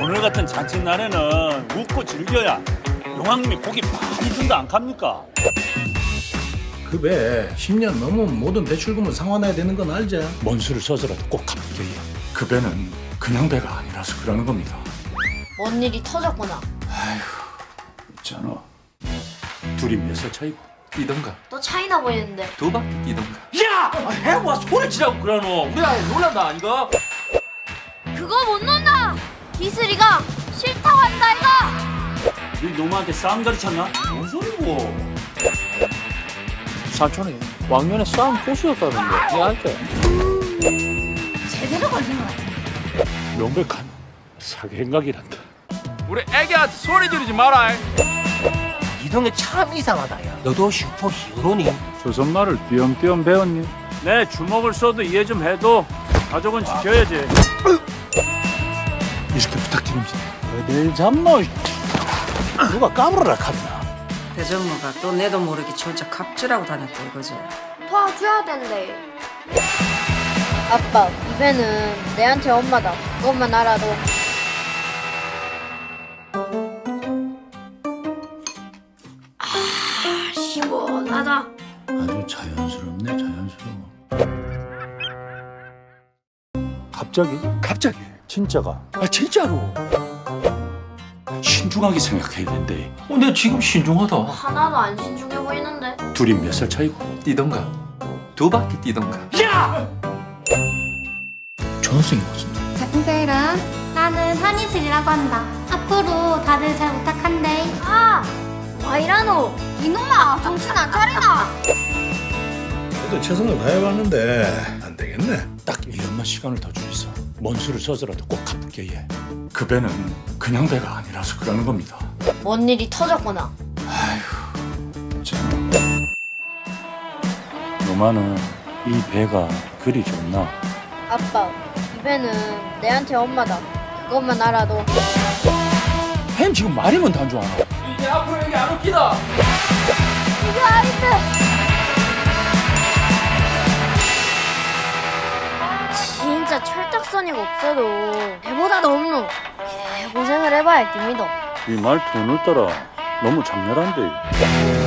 오늘 같은 잔칫날에는 웃고 즐겨야 용왕님이 복이 많이 준다 안 갑니까? 급에 10년 넘으면 모든 대출금을 상환해야 되는 건 알지? 뭔 수를 써서라도 꼭 갚게 해. 그 배는 그냥 배가 아니라서 그러는 겁니다. 뭔 일이 터졌구나. 있잖아. 둘이 몇 살 차이고? 뛰던가 너 차이나 보이는데. 두 바퀴 뛰던가 야! 해와 소리 지라고 그러노. 우리 아이 놀란다 아니가? 그거 못 논다. 이슬이가 싫다고 한다 이거. 네 놈한테 싸움 가르쳤나? 뭔 소리고? 삼촌이 왕년에 싸움 고수였다는데 이 알지? 제대로 걸린 것 같아. 명백한 사기 행각이란다. 우리 애기한테 소리 지르지 마라 이동이 참 이상하다 야 너도 슈퍼 히어로니? 조선말을 띄엄띄엄 배웠니? 내 주먹을 쏘도 이해 좀 해도 가족은 지켜야지. 이렇게 부탁드립니다. 어딜 잡노? 누가 까불어라 카드나. 대정모가 또 내도 모르게 지 혼자 갑질하고 다녔다 이거지. 도와줘야 된대. 아빠, 이 배는 내한테 엄마다. 그것만 알아도. 아, 시원하다. 아주 자연스럽네, 자연스러워. 갑자기? 갑자기? 진짜가? 아 진짜로? 신중하게 생각해야 된대. 어, 내 지금 신중하다 하나도 안 신중해 보이는데. 둘이 몇 살 차이고? 뛰던가 두 바퀴 뛰던가 전승이 같습니다 안세랑 나는 한이슬이라고 한다. 앞으로 다들 잘 부탁한대. 아, 와이라노. 이놈아, 정신 안 차리나? 그래도 최선을 다해봤는데 안 되겠네. 딱 1년만 시간을 더 주이소. 뭔 수를 써서라도 꼭 갚게 해. 그 배는 그냥 배가 아니라서 그러는 겁니다. 뭔 일이 터졌구나. 참. 노마는 이 배가 그리 좋나? 아빠, 이 배는 내한테 엄마다. 그것만 알아도. 햄 지금 말이면 단줄 아나 이제 앞으로 여기 안 웃기다 이거 아닌데. 철딱서니가 없어도 배보다 넘노. 고생을 해봐야 깁니다. 이 말투 오늘따라 너무 장렬한데.